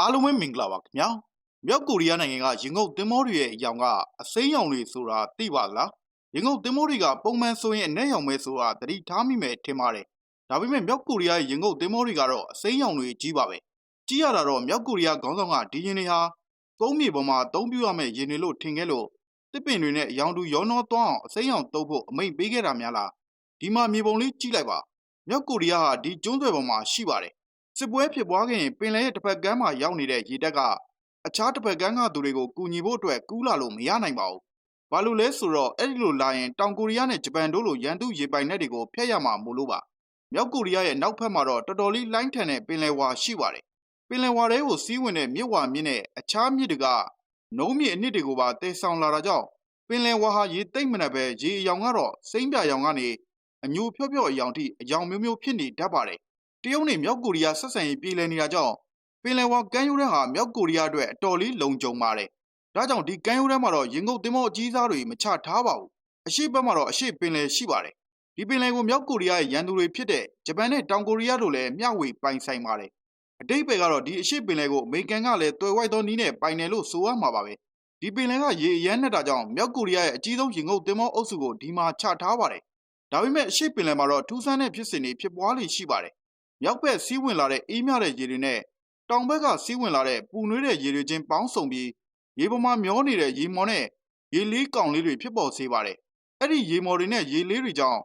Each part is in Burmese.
အားလုံးပဲမင်္ဂလာပါခင်ဗျာမြောက်ကိုရီးယားနိုင်ငံကရင်ငုတ်သင်္ဘောတွေရဲ့အယောင်ကအစိမ်းရောင်တွေဆိုတာသိပါလားရင်ငုတ်သင်္ဘောတွေကပုံမှန်ဆိုရင်အနက်ရောင်ပဲဆိုတာသတိထားမိမယ်ထင်ပါတယ်ဒါပေမဲ့မြောက်ကိုရီးယားရဲ့ရင်ငုတ်သင်္ဘောတွေကတော့အစိမ်းရောင်တွေကြီးပါပဲကြည့်ရတာတော့မြောက်ကိုရီးယားခေါင်းဆောင်ကဒီရင်တွေဟာသုံးမြေပေါ်မှာအသုံးပြုရမယ့်ရင်တွေလို့ထင်ခဲ့လို့တစ်ပင်တွေနဲ့အယောင်တူရောနှောသွားအောင်အစိမ်းရောင်တုပ်ဖို့အမိန့်ပေးခဲ့တာများလားဒီမှာမြေပုံလေးကြည့်လိုက်ပါမြောက်ကိုရီးယားဟာဒီကျွန်းဆွယ်ပေါ်မှာရှိပါတယ် စစ်ပွဲဖြစ်ပွားခဲ့ရင်ပင်လယ်ရဲ့တစ်ဖက်ကမ်းမှာရောက်နေတဲ့ရေတပ်ကအခြားတစ်ဖက်ကမ်းကသူတွေကိုကူညီဖို့အတွက်ကူးလာလို့မရနိုင်ပါဘူး။ဘာလို့လဲဆိုတော့အဲ့ဒီလိုလာရင်တောင်ကိုရီးယားနဲ့ဂျပန်တို့လိုရန်သူရေပိုင်နက်တွေကိုဖျက်ရမှာမို့လို့ပါ။မြောက်ကိုရီးယားရဲ့နောက်ဖက်မှာတော့တော်တော်လေးလိုင်းထန်တဲ့ပင်လယ်ဝါရှိပါတယ်။ပင်လယ်ဝါထဲကိုစီးဝင်တဲ့မြစ်ဝါမြစ်နဲ့အခြားမြစ်တွေကနှုံးမြစ်အနစ်တွေကိုပါတည်ဆောင်လာတာကြောင့်ပင်လယ်ဝါဟာရေသိမ့်မနှက်ပဲရေအယောင်ကတော့စိမ့်ပြရောင်ကနေအညိုဖြော့ဖြော့အယောင်ထိအယောင်မျိုးမျိုးဖြစ်နေတတ်ပါတယ်။ တရုတ်နဲ့မြောက်ကိုရီးယားဆက်ဆံရေးပြေလည်နေတာကြောင့်ပင်လယ်ဝါကမ်းရိုးတန်းဟာမြောက်ကိုရီးယားအတွက်အတော်လေးလုံခြုံပါတယ်။ဒါကြောင့်ဒီကမ်းရိုးတန်းမှာတော့ရင်ငုတ်သင်္ဘောအကြီးစားတွေမချထားပါဘူး။အရှိတ်ဘက်မှာတော့အရှိတ်ပင်လယ်ရှိပါတယ်။ဒီပင်လယ်ကိုမြောက်ကိုရီးယားရဲ့ရန်သူတွေဖြစ်တဲ့ဂျပန်နဲ့တောင်ကိုရီးယားတို့လည်းမျှဝေပိုင်ဆိုင်ပါတယ်။အတိတ်ပဲကတော့ဒီအရှိတ်ပင်လယ်ကိုအမေရိကန်ကလည်းတွယ်ဝိုက်သောနည်းနဲ့ပိုင်တယ်လို့ဆိုရမှာပါပဲ။ဒီပင်လယ်ကရေအရမ်းနဲ့တာကြောင့်မြောက်ကိုရီးယားရဲ့အကြီးဆုံးရင်ငုတ်သင်္ဘောအုပ်စုကိုဒီမှာချထားပါတယ်။ဒါပေမဲ့အရှိတ်ပင်လယ်မှာတော့ထူးဆန်းတဲ့ဖြစ်စဉ်တွေဖြစ်ပွားလေရှိပါတယ်။ မြောက်ဘက်စီးဝင်လာတဲ့အေးမြတဲ့ရေတွေနဲ့တောင်ဘက်ကစီးဝင်လာတဲ့ပူနွေးတဲ့ရေတွေချင်းပေါင်းစုံပြီးရေပေါ်မှာမျောနေတဲ့ရေမော်နဲ့ရေလေးကောင်လေးတွေဖြစ်ပေါ်စေပါတယ်။အဲ့ဒီရေမော်တွေနဲ့ရေလေးတွေကြောင့်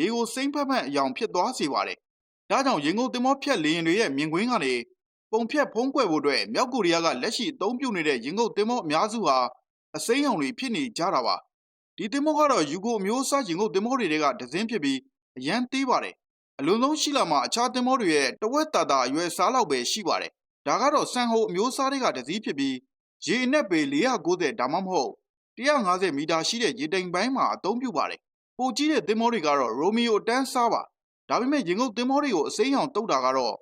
ရေကိုစိမ့်ဖက်ဖက်အယောင်ဖြစ်သွားစေပါတယ်။ဒါကြောင့်ရင်ကုန်သင်္ဘောဖြတ်လေရင်တွေရဲ့မြင်ကွင်းကနေပုံဖြတ်ဖုံးကွယ်ဖို့အတွက်မြောက်ကိုရီးယားကလက်ရှိအသုံးပြုနေတဲ့ရင်ကုန်သင်္ဘောအများစုဟာအစိမ်းရောင်တွေဖြစ်နေကြတာပါ။ဒီသင်္ဘောကတော့ယူဂိုအမျိုးအစားရင်ကုန်သင်္ဘောတွေကဒဇင်းဖြစ်ပြီးအရန်သေးပါတယ်။ အလွန်ဆုံးရှိလာမှအခြားသင်္ဘောတွေရဲ့တဝက်တာတာအရွယ်စားလောက်ပဲရှိပါတယ်။ဒါကတော့စံဟိုအမျိုးအစားတွေကတစ်စီးဖြစ်ပြီးရေအနက်ပေ490ဒါမှမဟုတ်150မီတာရှိတဲ့ရေတိမ်ပိုင်းမှာအသုံးပြုပါတယ်။ပိုကြီးတဲ့သင်္ဘောတွေကတော့ရိုမီယိုအတန်းစားပါ။ဒါပေမဲ့ရင်ငုတ်သင်္ဘောတွေကိုအစိမ်းရောင်တုတ်တာကတော့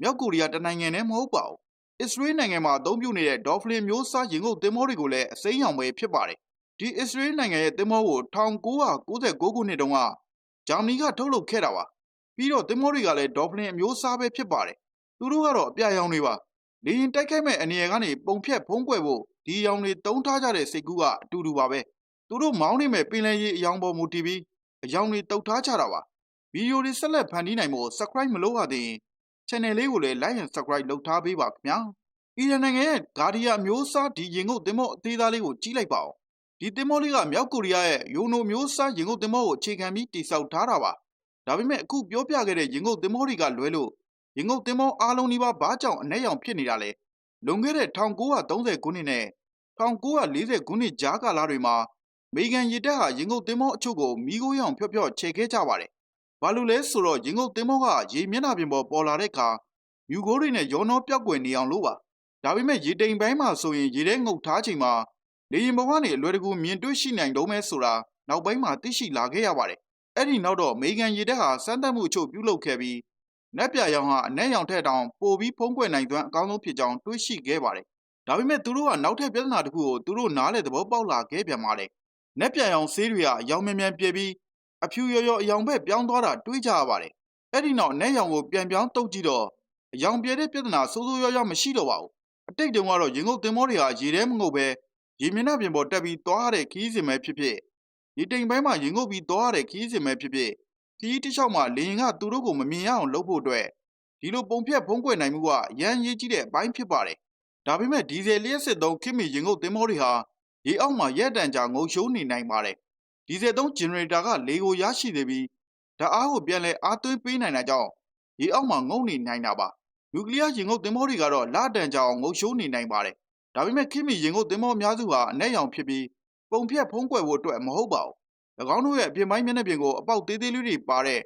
မြောက်ကိုရီးယားတနိုင်ငံနဲ့မဟုတ်ပါဘူး။အစ္စရေးနိုင်ငံမှာအသုံးပြုနေတဲ့ဒေါ်ဖလင်မျိုးစားရင်ငုတ်သင်္ဘောတွေကိုလည်းအစိမ်းရောင်ပဲဖြစ်ပါတယ်။ဒီအစ္စရေးနိုင်ငံရဲ့သင်္ဘောကို1996ခုနှစ်တုန်းကဂျာမနီကထုတ်လုပ်ခဲ့တာပါ။ ပြီးတော့သင်္ဘောတွေကလည်းဒေါ်ဖလင်အမျိုးအစားပဲဖြစ်ပါတယ်။သူတို့ကတော့အပြာရောင်တွေပါ။လေရင်တိုက်ခိုက်မဲ့အနေရကနေပုံဖြတ်ဖုံးကွယ်ဖို့ဒီအရောင်တွေတုံးထားကြတဲ့စိတ်ကူးကအတူတူပါပဲ။သူတို့မောင်းနေမဲ့ပင်လယ်ရေအယောင်ပေါ်မူတည်ပြီးအယောင်တွေတုတ်ထားကြတာပါ။ဗီဒီယိုတွေဆက်လက်ဖန်တီးနိုင်ဖို့ subscribe မလုပ်ရသေးရင် channel လေးကိုလည်း like and subscribe လုပ်ထားပေးပါခင်ဗျာ။အီရန်နိုင်ငံရဲ့ဂါဒီယာမျိုးစားဒီရင်ငုတ်သင်္ဘောအသေးသားလေးကိုကြည့်လိုက်ပါဦး။ဒီသင်္ဘောလေးကမြောက်ကိုရီးယားရဲ့ယိုနိုမျိုးစားရင်ငုတ်သင်္ဘောကိုအခြေခံပြီးတည်ဆောက်ထားတာပါ။ ဒါပေမဲ့အခုပြောပြခဲ့တဲ့ရင်ငုတ်သင်္ဘောတွေကလွဲလို့ရင်ငုတ်သင်္ဘောအားလုံးဒီပါဘာကြောင့်အ내ရောင်ဖြစ်နေတာလဲ။လွန်ခဲ့တဲ့1930ခုနှစ်နဲ့1940ခုနှစ်ကြားကာလတွေမှာအမေရိကန်ရေတပ်ဟာရင်ငုတ်သင်္ဘောအချို့ကိုမီးခိုးရောင်ဖျော့ဖျော့ချေခဲ့ကြပါတယ်။ဘာလို့လဲဆိုတော့ရင်ငုတ်သင်္ဘောကရေမျက်နှာပြင်ပေါ်ပေါ်လာတဲ့အခါမြူကိုးတွေနဲ့ရောနှောပြောက်ကွယ်နေအောင်လို့ပါ။ဒါပေမဲ့ရေတိမ်ပိုင်းမှာဆိုရင်ရေထဲငုတ်ထားချိန်မှာလေရင်ပေါ်ကနေအလွယ်တကူမြင်တွေ့ရှိနိုင်တော့မဲဆိုတာနောက်ပိုင်းမှာသိရှိလာခဲ့ရပါတယ်။ အဲ့ဒီနောက်တော့အမေရိကန်ရေတပ်ဟာစမ်းသပ်မှုအချို့ပြုလုပ်ခဲ့ပြီးနက်ပြရောင်ဟာအနက်ရောင်ထက်တောင်ပိုပြီးဖုံးကွယ်နိုင်သွမ်းအကောင်းဆုံးဖြစ်ကြောင်းတွေးရှိခဲ့ပါတယ်။ဒါပေမဲ့သူတို့ကနောက်ထပ်ပြဿနာတစ်ခုကိုသူတို့နားလေသဘောပေါက်လာခဲ့ပြန်ပါတယ်။နက်ပြရောင်ဆေးတွေကအယောင်မြန်မြန်ပြည့်ပြီးအဖြူရော်ရော်အယောင်ဘက်ပြောင်းသွားတာတွေးကြရပါတယ်။အဲ့ဒီနောက်နက်ရောင်ကိုပြန်ပြောင်းတုတ်ကြည့်တော့အယောင်ပြည့်တဲ့ပြဿနာဆိုးဆိုးရွားရွားမရှိတော့ပါဘူး။အတိတ်တုန်းကတော့ရင်ငုတ်သင်္ဘောတွေဟာရေထဲမငုတ်ပဲရေမျက်နှာပြင်ပေါ်တက်ပြီးသွားရတဲ့ခီးစင်ပဲဖြစ်ဖြစ် ရေတိမ်ပိုင်းမှာရင်ငုတ်ပြီးသွားရတဲ့ခီးစင်ပဲဖြစ်ဖြစ်ခီးတစ်လျှောက်မှာလေရင်ကသူတို့ကိုမမြင်ရအောင်လုပ်ဖို့အတွက်ဒီလိုပုံဖြတ်ဖုံးကွယ်နိုင်မှုကရန်ရေးကြီးတဲ့အပိုင်းဖြစ်ပါတယ်။ဒါပေမဲ့ဒီဇယ်လျှက်စစ်သုံးခင်မီရင်ငုတ်သင်္ဘောတွေဟာရေအောက်မှာရက်တန်ကြာငုံရှိုးနေနိုင်ပါတယ်။ဒီဇယ်သုံးဂျင်နရေတာကလေကိုရရှိနေပြီးဓာတ်အားကိုပြန်လဲအားသွင်းပေးနိုင်တာကြောင့်ရေအောက်မှာငုံနေနိုင်တာပါ။နျူကလ িয়ার ရင်ငုတ်သင်္ဘောတွေကတော့လတန်ကြာအောင်ငုံရှိုးနေနိုင်ပါတယ်။ဒါပေမဲ့ခင်မီရင်ငုတ်သင်္ဘောအများစုဟာအနက်ရောင်ဖြစ်ပြီး ပုံဖြတ်ဖုံးကွယ်ဖို့အတွက်မဟုတ်ပါဘူး။၎င်းတို့ရဲ့အပြင်ပိုင်းမျက်နှာပြင်ကိုအပေါက်သေးသေးလေးတွေပါတဲ့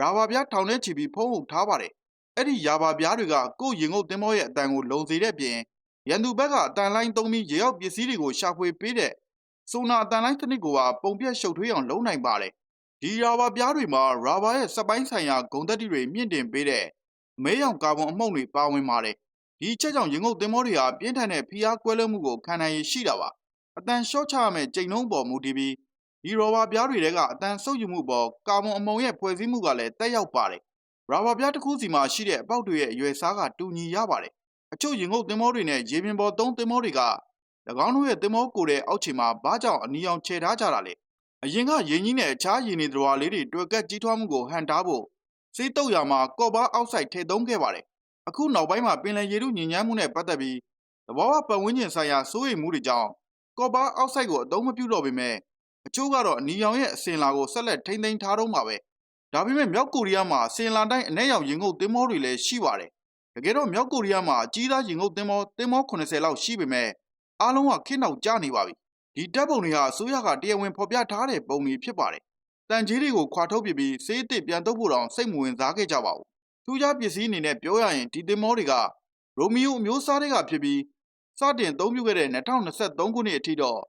ရာဘာပြားထောင်ထဲချီပြီးဖုံးအုပ်ထားပါတယ်။အဲ့ဒီရာဘာပြားတွေကကိုယ့်ရင်ငုတ်သင်္ဘောရဲ့အတန်ကိုလုံစေတဲ့ပြင်ရန်သူဘက်ကအတန်လိုင်းသုံးပြီးရေရောက်ပစ္စည်းတွေကိုရှာဖွေပေးတဲ့ဆိုနာအတန်လိုင်းစနစ်ကိုပါပုံပြက်ရှုပ်ထွေးအောင်လုပ်နိုင်ပါတယ်။ဒီရာဘာပြားတွေမှာရာဘာရဲ့စက်ပိုင်းဆိုင်ရာဂုံတက်တိတွေမြင့်တင်ပေးတဲ့အမဲရောင်ကာဗွန်အမှုန့်တွေပါဝင်ပါတယ်။ဒီချက်ကြောင့်ရင်ငုတ်သင်္ဘောတွေဟာပြင်းထန်တဲ့ဖိအားကွဲလွဲမှုကိုခံနိုင်ရရှိတာပါ။ အတန်လျှော့ချရမယ့်ချိန်နှုန်းပေါ်မူတည်ပြီးဒီရောဘာပြားတွေကအတန်ဆုပ်ယူမှုပေါ်ကာဗွန်အမှုန့်ရဲ့ဖွဲ့စည်းမှုကလည်းတက်ရောက်ပါတယ်။ရာဘာပြားတစ်ခုစီမှာရှိတဲ့အပေါက်တွေရဲ့အရွယ်စားကတူညီရပါတယ်အချို့ရင်ငုတ်သင်္ဘောတွေနဲ့ရေပြင်ပေါ်သုံးသင်္ဘောတွေက၎င်းတို့ရဲ့သင်္ဘောကိုယ်တဲ့အောက်ခြေမှာဘာကြောင့်အနီအောင်ခြေထားကြတာလဲအရင်ကရင်ကြီးနဲ့အခြားရင်နေသတော်လေးတွေတွေ့ကက်ကြီးထွားမှုကိုဟန်တားဖို့စေးတုတ်ရမှာကော့ဘာအောက်ဆိုင်ထည့်သုံးခဲ့ပါတယ်အခုနောက်ပိုင်းမှာပင်လယ်ရေထုညဉ့်ညမ်းမှုနဲ့ပတ်သက်ပြီးသဘောဝပတ်ဝန်းကျင်ဆိုင်ရာစိုးရိမ်မှုတွေကြောင့် ကော့ဘာအောက်ဆိုင်ကိုအသုံးမပြုတော့ပေမဲ့အချို့ကတော့အနီရောင်ရဲ့အစင်လာကိုဆက်လက်ထိမ့်သိမ်းထားတော့မှာပဲဒါပေမဲ့မြောက်ကိုရီးယားမှာအစင်လာတိုင်းအ내ရောင်ရင်ငုတ်သင်္ဘောတွေလည်းရှိပါတယ်တကယ်တော့မြောက်ကိုရီးယားမှာအကြီးသားရင်ငုတ်သင်္ဘောသင်္ဘော80လောက်ရှိပေမဲ့အားလုံးကခင်းနောက်ကျနေပါပြီဒီတပ်ပုံတွေဟာအစိုးရကတရားဝင်ဖော်ပြထားတဲ့ပုံတွေဖြစ်ပါတယ်တန်ကြီးတွေကိုခွာထုတ်ပစ်ပြီးစေးအစ်စ်ပြန်တုပ်ဖို့တောင်စိတ်မဝင်စားခဲ့ကြပါဘူးထူးခြားပစ္စည်းအနေနဲ့ပြောရရင်ဒီသင်္ဘောတွေကရိုမီယိုအမျိုးအစားတွေကဖြစ်ပြီးစ တင်အသုံးပြုခဲ့တဲ့2023ခုနှစ်အထိတော့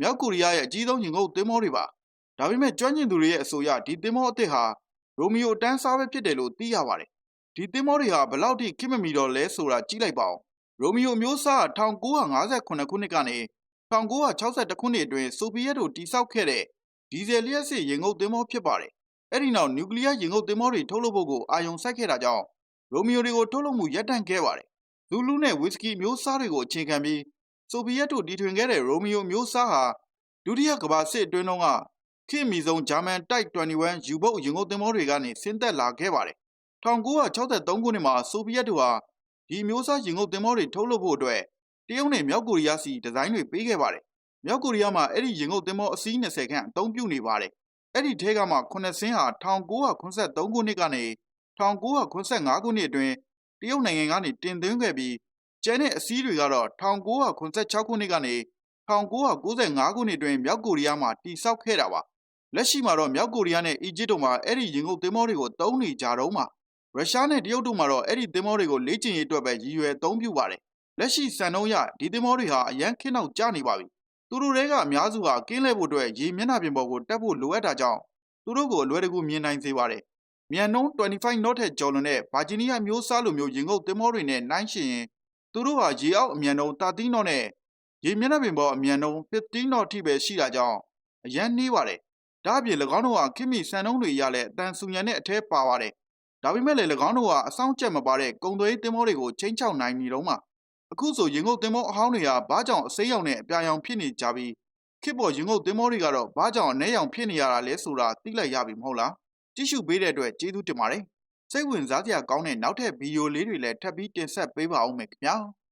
မြောက်ကိုရီးယားရဲ့အကြီးဆုံးရင်ငုတ်သင်္ဘောတွေပါဒါပေမဲ့ကျွမ်းကျင်သူတွေရဲ့အဆိုအရဒီသင်္ဘောအစ်စ်ဟာရိုမီယိုအတန်းစားပဲဖြစ်တယ်လို့သိရပါတယ်ဒီသင်္ဘောတွေဟာဘယ်လောက်ထိခိမမီတော့လဲဆိုတာကြည့်လိုက်ပါဦးရိုမီယိုမျိုးစား1958ခုနှစ်ကနေ1962ခုနှစ်အတွင်းဆိုဗီယက်တို့တိစောက်ခဲ့တဲ့ဒီဇယ်လျှက်စစ်ရင်ငုတ်သင်္ဘောဖြစ်ပါတယ်အဲ့ဒီနောက်နျူကလ িয়ার ရင်ငုတ်သင်္ဘောတွေထုတ်လုပ်ဖို့ကိုအာရုံစိုက်ခဲ့တာကြောင့်ရိုမီယိုတွေကိုထုတ်လုပ်မှုရပ်တန့်ခဲ့ပါတယ် လူလူနဲ့ဝီစကီမျိုးစားတွေကိုအခြေခံပြီးဆိုဗီယက်တို့တီထွင်ခဲ့တဲ့ရိုမီယိုမျိုးစားဟာဒုတိယကမ္ဘာစစ်အတွင်းတုန်းကခေတ်မီဆုံးဂျာမန်တိုက်21ယူဘုတ်ရင်ငုတ်သင်္ဘောတွေကနေဆင်းသက်လာခဲ့ပါတယ်1963ခုနှစ်မှာဆိုဗီယက်တို့ဟာဒီမျိုးစားရင်ငုတ်သင်္ဘောတွေထုတ်လုပ်ဖို့အတွက်တရုတ်နဲ့မြောက်ကိုရီးယားစီဒီဇိုင်းတွေပေးခဲ့ပါတယ်။မြောက်ကိုရီးယားမှာအဲ့ဒီရင်ငုတ်သင်္ဘောအစီး20ခန့်အသုံးပြုနေပါတယ်။အဲ့ဒီထဲကမှ9ဆင်းဟာ1983ခုနှစ်ကနေ1985ခုနှစ်အတွင်းတ ရုတ်နိုင်ငံကနေတင်သွင်းခဲ့ပြီးကျန်တဲ့အစီးတွေကတော့1986ခုနှစ်ကနေ1995ခုနှစ်အတွင်းမြောက်ကိုရီးယားမှာတိစောက်ခဲ့တာပါ။လက်ရှိမှာတော့မြောက်ကိုရီးယားနဲ့အီဂျစ်တို့မှာအဲ့ဒီရင်ငုတ်သင်္ဘောတွေကိုတုံးနေကြတော့မှာရုရှားနဲ့တရုတ်တို့မှာတော့အဲ့ဒီသင်္ဘောတွေကိုလေ့ကျင့်ရေးအတွက်ပဲရည်ရွယ်အသုံးပြုပါတယ်။လက်ရှိစံနှုန်းရဒီသင်္ဘောတွေဟာအရန်ခင်းနောက်ကျနေပါပြီ။သူတို့တွေကအများစုဟာကင်းလဲဖို့အတွက်ရေမျက်နှာပြင်ပေါ်ကိုတက်ဖို့လိုအပ်တာကြောင့်သူတို့ကိုအလွယ်တကူမြင်နိုင်စေပါတယ်။ မြန်နှုန်း25 knot ထက်ကျော်လွန်တဲ့ဗာဂျီးနီးယားမျိုးစားလိုမျိုးရင်ငုတ်သင်္ဘောတွေနဲ့နှိုင်းယှဉ်ရင်သူတို့ဟာရေအောက်အမြန်နှုန်း30 knot နဲ့ရေမျက်နှာပြင်ပေါ်အမြန်နှုန်း15 knot ထိပဲရှိတာကြောင့်အရန်နှေးပါတယ်။ဒါ့အပြင်၎င်းတို့ဟာခိမိစံနှုန်းတွေရလဲအတန်ဆူညံတဲ့အထဲပါပါတယ်။ဒါပေမဲ့လည်း၎င်းတို့ဟာအဆောင်ကျက်မပါတဲ့ကုံသွေးသင်္ဘောတွေကိုချင်းချောက်နိုင်နေတော့မှအခုဆိုရင်ငုတ်သင်္ဘောအဟောင်းတွေဟာဘာကြောင့်အစိမ်းရောင်နဲ့အပြာရောင်ဖြစ်နေကြပြီးခေတ်ပေါ်ရင်ငုတ်သင်္ဘောတွေကတော့ဘာကြောင့်အနှဲရောင်ဖြစ်နေရတာလဲဆိုတာသိလိုက်ရပြီမဟုတ်လား။ ကြည့်ရှုပေးတဲ့အတွက်ကျေးဇူးတင်ပါတယ်။စိတ်ဝင်စားစရာကောင်းတဲ့နောက်ထပ်ဗီဒီယိုလေးတွေလည်းထပ်ပြီးတင်ဆက်ပေးပါဦးမယ်ခင်ဗျာ။